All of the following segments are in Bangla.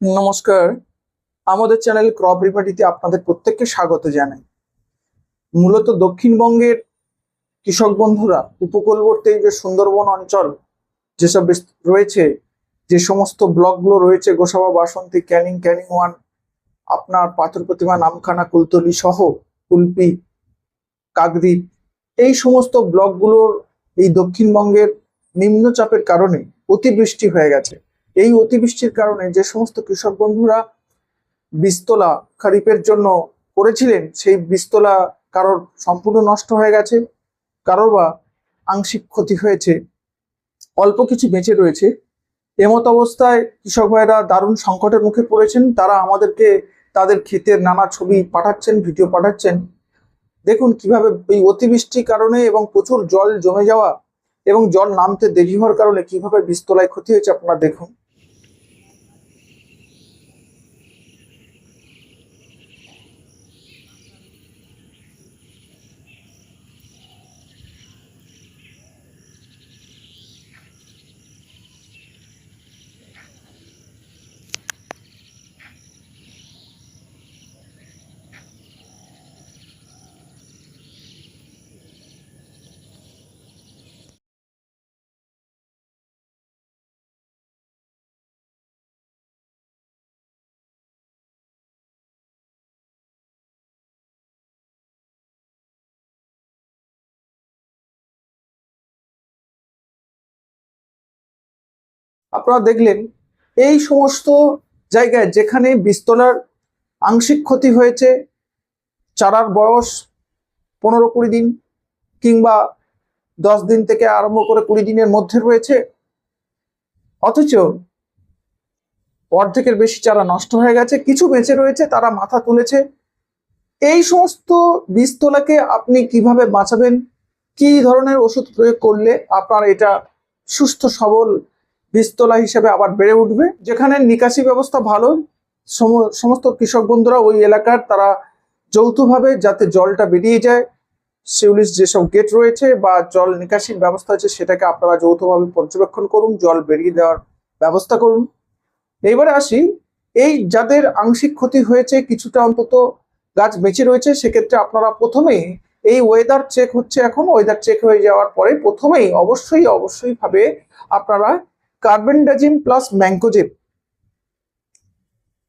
নমস্কার। আমাদের চ্যানেল ক্রপ রিপার্টিতে আপনাদের প্রত্যেককে স্বাগত জানাই। মূলত দক্ষিণবঙ্গের কৃষক বন্ধুরা, উপকূলবর্তী যে সুন্দরবন অঞ্চল, যেসব রয়েছে, যে সমস্ত ব্লকগুলো রয়েছে, গোসাবা, বাসন্তী, ক্যানিং ক্যানিং ওয়ান, আপনার পাথর প্রতিমা, নামখানা, কুলতলি সহ কুলপি, কাকদ্বীপ, এই সমস্ত ব্লকগুলোর এই দক্ষিণবঙ্গের নিম্নচাপের কারণে অতিবৃষ্টি হয়ে গেছে। এই অতিবৃষ্টির কারণে যে সমস্ত কৃষক বন্ধুরা বিস্তলা খারিফের জন্য করেছিলেন, সেই বিস্তলা কারোর সম্পূর্ণ নষ্ট হয়ে গেছে কারোর বা আংশিক ক্ষতি হয়েছে, অল্প কিছু বেঁচে রয়েছে। এমত অবস্থায় কৃষক ভাইরা দারুণ সংকটের মুখে পড়েছেন, তারা আমাদেরকে তাদের ক্ষেতের নানা ছবি পাঠাচ্ছেন, ভিডিও পাঠাচ্ছেন। দেখুন কীভাবে এই অতিবৃষ্টির কারণে এবং প্রচুর জল জমে যাওয়া এবং জল নামতে দেরি হওয়ার কারণে কীভাবে বিস্তলায় ক্ষতি হয়েছে আপনারা দেখুন। আপনারা দেখলেন, এই সমস্ত জায়গায় যেখানে বীজতলার আংশিক ক্ষতি হয়েছে, চারার বয়স পনেরো কুড়ি দিন কিংবা দশ দিন থেকে আরম্ভ করে কুড়ি দিনের মধ্যে রয়েছে, অথচ অর্ধেকের বেশি চারা নষ্ট হয়ে গেছে, কিছু বেঁচে রয়েছে, তারা মাথা তুলেছে। এই সমস্ত বীজতলাকে আপনি কীভাবে বাঁচাবেন, কি ধরনের ওষুধ প্রয়োগ করলে আপনার এটা সুস্থ, সবল বীজতলা হিসেবে আবার বেড়ে উঠবে। যেখানে নিকাশি ব্যবস্থা ভালো, সম- সমস্ত কৃষক বন্ধুরা ওই এলাকার তারা যৌথভাবে যাতে জলটা বেরিয়ে যায় শিউলিশ যেসব গেট রয়েছে বা জল নিকাশির ব্যবস্থা আছে সেটাকে আপনারা যৌথভাবে পর্যবেক্ষণ করুন, জল বেরিয়ে দেওয়ার ব্যবস্থা করুন। এইবারে আসি, এই যাদের আংশিক ক্ষতি হয়েছে, কিছুটা অন্তত গাছ বেঁচে রয়েছে, সেক্ষেত্রে আপনারা প্রথমেই এই ওয়েদার চেক হচ্ছে এখন ওয়েদার চেক হয়ে যাওয়ার পরে প্রথমেই অবশ্যই অবশ্যই ভাবে আপনারা কার্বেন্ডাজিম প্লাস ম্যাঙ্কোজেব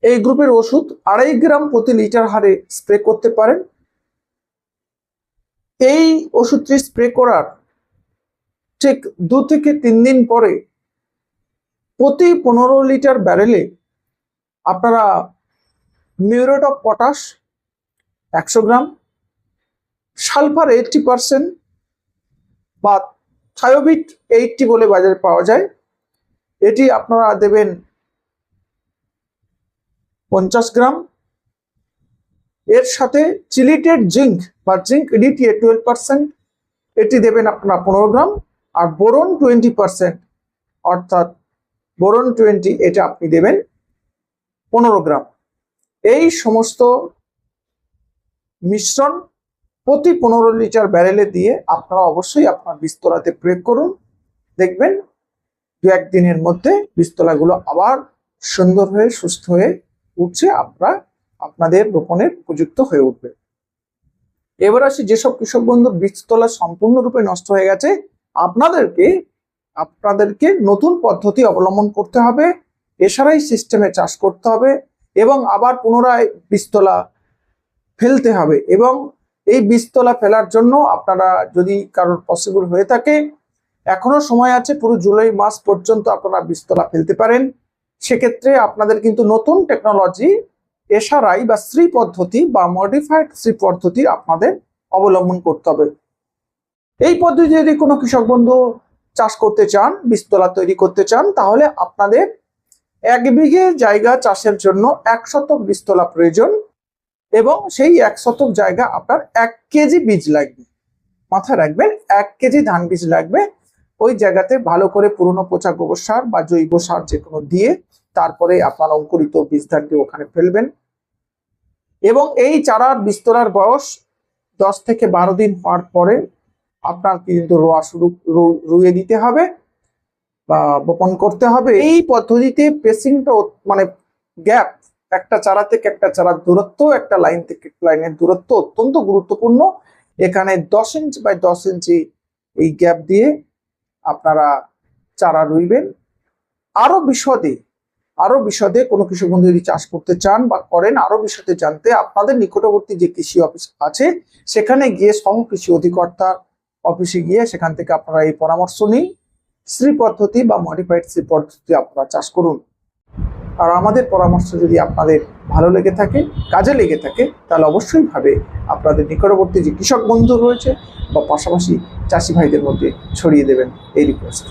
এই গ্রুপের ওষুধ আড়াই গ্রাম প্রতি লিটার হারে স্প্রে করতে পারেন। এই ওষুধটি স্প্রে করার ঠিক দু থেকে তিন দিন পরে প্রতি পনেরো লিটার ব্যারেলে আপনারা মিউরেট অফ পটাশ একশো গ্রাম, সালফার এইটটি পার্সেন্ট বা থায়োবিট এইটটি বলে বাজারে পাওয়া যায়। এটি আপনারা দেবেন পঞ্চাশ গ্রাম। এর সাথে চিলিটেড জিঙ্ক বা জিঙ্ক ইডিটিএ টুয়েলভ পার্সেন্ট এটি দেবেন আপনারা পনেরো গ্রাম। আর বোরন টোয়েন্টি পার্সেন্ট অর্থাৎ বোরন টোয়েন্টি এটা আপনি দেবেন পনেরো গ্রাম। এই সমস্ত মিশ্রণ প্রতি পনেরো লিটার ব্যারেলে দিয়ে আপনারা অবশ্যই আপনার বিস্তরাতে প্রয়োগ করুন। দেখবেন দু একদিনের মধ্যে বীজতলাগুলো আবার সুন্দর হয়ে, সুস্থ হয়ে উঠছে আপনারা আপনাদের রোপণের উপযুক্ত হয়ে উঠবে। এবার আসি, যেসব কৃষক বন্ধুর বীজতলা সম্পূর্ণরূপে নষ্ট হয়ে গেছে, আপনাদেরকে আপনাদেরকে নতুন পদ্ধতি অবলম্বন করতে হবে, এছাড়াই সিস্টেমে চাষ করতে হবে এবং আবার পুনরায় বীজতলা ফেলতে হবে এবং এই বীজতলা ফেলার জন্য আপনারা যদি কারোর পসিবল হয়ে থাকে এখনও সময় আছে, পুরো জুলাই মাস পর্যন্ত আপনারা বীজতলা ফেলতে পারেন। সেক্ষেত্রে আপনাদের কিন্তু নতুন টেকনোলজি এসআরআই বা শ্রী পদ্ধতি বা মডিফাইড শ্রী পদ্ধতি আপনাদের অবলম্বন করতে হবে। এই পদ্ধতি যদি কোনো কৃষক বন্ধু চাষ করতে চান বীজতলা তৈরি করতে চান, তাহলে আপনাদের এক বিঘে জায়গা চাষের জন্য এক শতক বীজতলা প্রয়োজন এবং সেই এক শতক জায়গা আপনার এক কেজি বীজ লাগবে। মাথায় রাখবেন, এক কেজি ধান বীজ লাগবে। ওই জায়গাতে ভালো করে পুরনো পচা গোবর সার বা জৈব সার যে কোনো দিয়ে তারপরে আপনার অঙ্কুরিত বীজ ধানটি ওখানে ফেলবেন। এবং এই চারার বিস্তরার বয়স দশ থেকে বারো দিন হওয়ার পরে আপনার কিন্তু রোয়া শুরু, রু- রুইয়ে দিতে হবে বা বপন করতে হবে। এই পদ্ধতিতে পেসিংটা মানে গ্যাপ, একটা চারা থেকে একটা চারার দূরত্ব, একটা লাইন থেকে লাইনের দূরত্ব অত্যন্ত গুরুত্বপূর্ণ। এখানে দশ ইঞ্চি বাই দশ ইঞ্চি এই গ্যাপ দিয়ে আপনারা চারা রুইবেন। আরও বিশদে আরও বিশদে কোনো কৃষক বন্ধু যদি চাষ করতে চান বা করেন আরও বিশদে জানতে আপনাদের নিকটবর্তী যে কৃষি অফিস আছে, সেখানে গিয়ে সহ কৃষি অধিকর্তার অফিসে গিয়ে সেখান থেকে আপনারা এই পরামর্শ নিন। শ্রী পদ্ধতি বা মডিফাইড শ্রী পদ্ধতি আপনারা চাষ করুন। আর আমাদের পরামর্শ যদি আপনাদের ভালো লেগে থাকে, কাজে লেগে থাকে, তাহলে অবশ্যই ভাবে আপনাদের নিকটবর্তী যে কৃষক বন্ধু রয়েছে, বা পাশাপাশি চাষি ভাইদের মধ্যে ছড়িয়ে দেবেন এই রিকোয়েস্ট